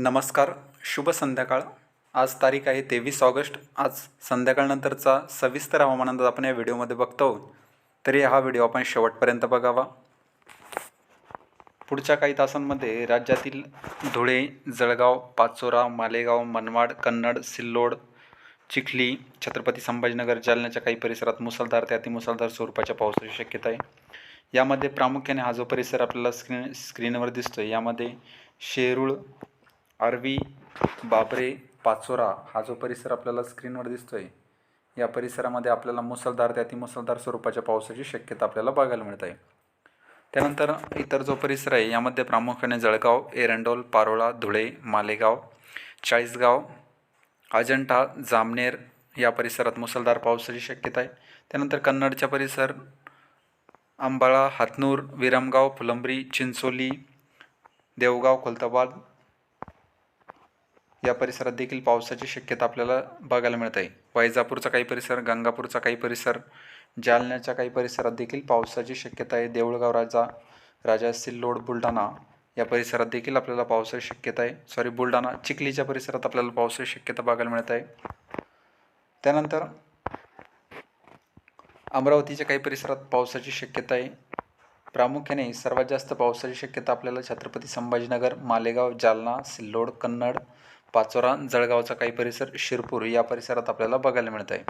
नमस्कार शुभ संध्याकाळ. आज तारीख आहे तेवीस ऑगस्ट. आज संध्याकाळनंतरचा सविस्तर हवामान अंदाज आपण या व्हिडिओमध्ये बघतो तरी हा व्हिडिओ आपण शेवटपर्यंत बघावा. पुढच्या काही तासांमध्ये राज्यातील धुळे जळगाव पाचोरा मालेगाव मनमाड कन्नड सिल्लोड चिखली छत्रपती संभाजीनगर जालन्याच्या काही परिसरात मुसळधार ते अतिमुसळधार स्वरूपाच्या पावसाची शक्यता आहे. यामध्ये प्रामुख्याने हा जो परिसर आपल्याला स्क्रीन स्क्रीनवर दिसतो आहे यामध्ये शेरूळ आर्वी बाबरे पाचोरा हा जो परिसर आपल्याला स्क्रीनवर दिसतो आहे या परिसरामध्ये आपल्याला मुसळधार ते अतिमुसळधार स्वरूपाच्या पावसाची शक्यता आपल्याला बघायला मिळत आहे त्यानंतर इतर जो परिसर आहे यामध्ये प्रामुख्याने जळगाव एरंडोल पारोळा धुळे मालेगाव चाळीसगाव अजंठा जामनेर या परिसरात मुसळधार पावसाची शक्यता आहे. त्यानंतर कन्नडच्या परिसर अंबाळा हातनूर विरमगाव फुलंब्री चिंचोली देवगाव खुलताबाद या परिसरात देखील पावसाची शक्यता आपल्याला बघायला मिळत. आहे वैजापूरचा काही परिसर गंगापूरचा काही परिसर जालन्याच्या काही परिसरात देखील पावसाची शक्यता आहे. देऊळगाव राजा राजा सिल्लोड बुलढाणा या परिसरात देखील आपल्याला पावसाची शक्यता आहे. सॉरी बुलढाणा चिखलीच्या परिसरात आपल्याला पावसाची शक्यता बघायला मिळत आहे. त्यानंतर अमरावतीच्या काही परिसरात पावसाची शक्यता आहे. प्रामुख्याने सर्वात जास्त पावसाची शक्यता आपल्याला छत्रपती संभाजीनगर मालेगाव जालना सिल्लोड कन्नड पाचोरा जळगावचा काही परिसर शिरपूर या परिसरात आपल्याला बघायला मिळत आहे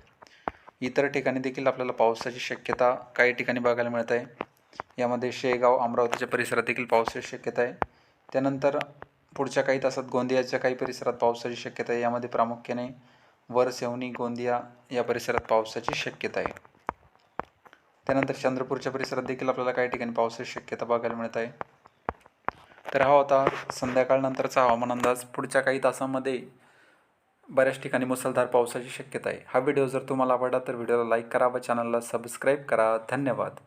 इतर ठिकाणी देखील आपल्याला पावसाची शक्यता काही ठिकाणी बघायला मिळत आहे यामध्ये शेगाव अमरावतीच्या परिसरात देखील पावसाची शक्यता आहे. त्यानंतर पुढच्या काही तासात गोंदियाच्या काही परिसरात पावसाची शक्यता आहे. यामध्ये प्रामुख्याने वरसेवणी गोंदिया या परिसरात पावसाची शक्यता आहे. त्यानंतर चंद्रपूरच्या परिसरात देखील आपल्याला काही ठिकाणी पावसाची शक्यता बघायला मिळत आहे. तर हा होता संध्याकाळनंतरचा हवामान अंदाज. पुढच्या काही तासांमध्ये बऱ्याच ठिकाणी मुसळधार पावसाची शक्यता आहे. हा व्हिडिओ जर तुम्हाला आवडला तर व्हिडिओला लाईक करा व चॅनलला सबस्क्राईब करा. धन्यवाद.